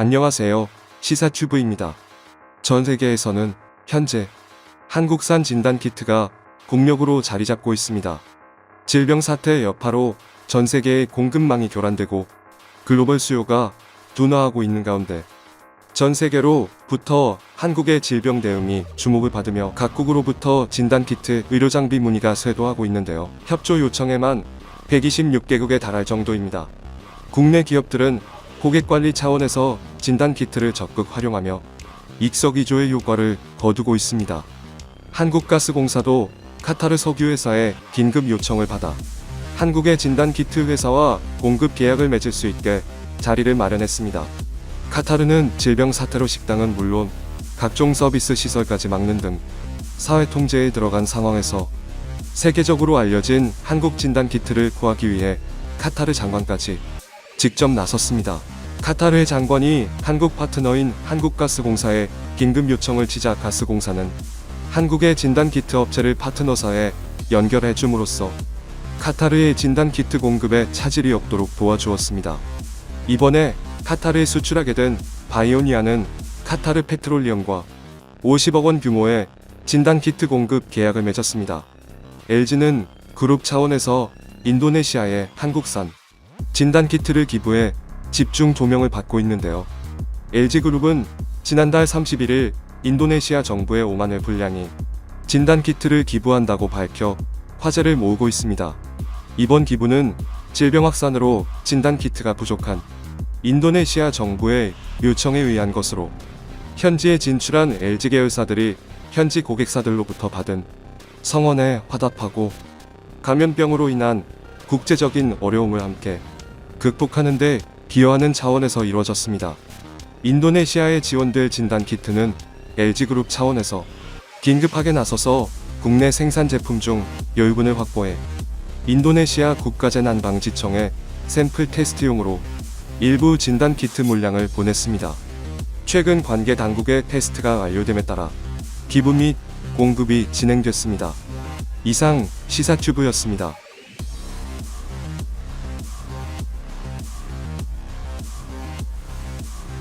안녕하세요. 시사튜브입니다. 전 세계에서는 현재 한국산 진단 키트가 국력으로 자리 잡고 있습니다. 질병 사태 여파로 전 세계의 공급망이 교란되고 글로벌 수요가 둔화하고 있는 가운데 전 세계로부터 한국의 질병 대응이 주목을 받으며 각국으로부터 진단 키트 의료 장비 문의가 쇄도하고 있는데요. 협조 요청에만 126개국에 달할 정도입니다. 국내 기업들은 고객 관리 차원에서 진단 키트를 적극 활용하며 익석이조의 효과를 거두고 있습니다. 한국가스공사도 카타르 석유회사의 긴급 요청을 받아 한국의 진단 키트 회사와 공급 계약을 맺을 수 있게 자리를 마련했습니다. 카타르는 질병 사태로 식당은 물론 각종 서비스 시설까지 막는 등 사회 통제에 들어간 상황에서 세계적으로 알려진 한국 진단 키트를 구하기 위해 카타르 장관까지 직접 나섰습니다. 카타르의 장관이 한국 파트너인 한국가스공사에 긴급 요청을 치자 가스공사는 한국의 진단 키트 업체를 파트너사에 연결해 줌으로써 카타르의 진단 키트 공급에 차질이 없도록 도와주었습니다. 이번에 카타르에 수출하게 된 바이오니아는 카타르 페트롤리엄과 50억 원 규모의 진단 키트 공급 계약을 맺었습니다. LG는 그룹 차원에서 인도네시아에 한국산 진단 키트를 기부해 집중 조명을 받고 있는데요. LG그룹은 지난달 31일 인도네시아 정부의 5만 회 분량이 진단 키트를 기부한다고 밝혀 화제를 모으고 있습니다. 이번 기부는 질병 확산으로 진단 키트가 부족한 인도네시아 정부의 요청에 의한 것으로 현지에 진출한 LG 계열사들이 현지 고객사들로부터 받은 성원에 화답하고 감염병으로 인한 국제적인 어려움을 함께 극복하는 데 기여하는 차원에서 이루어졌습니다. 인도네시아에 지원될 진단 키트는 LG그룹 차원에서 긴급하게 나서서 국내 생산 제품 중 여유분을 확보해 인도네시아 국가재난방지청에 샘플 테스트용으로 일부 진단 키트 물량을 보냈습니다. 최근 관계 당국의 테스트가 완료됨에 따라 기부 및 공급이 진행됐습니다. 이상 시사튜브였습니다.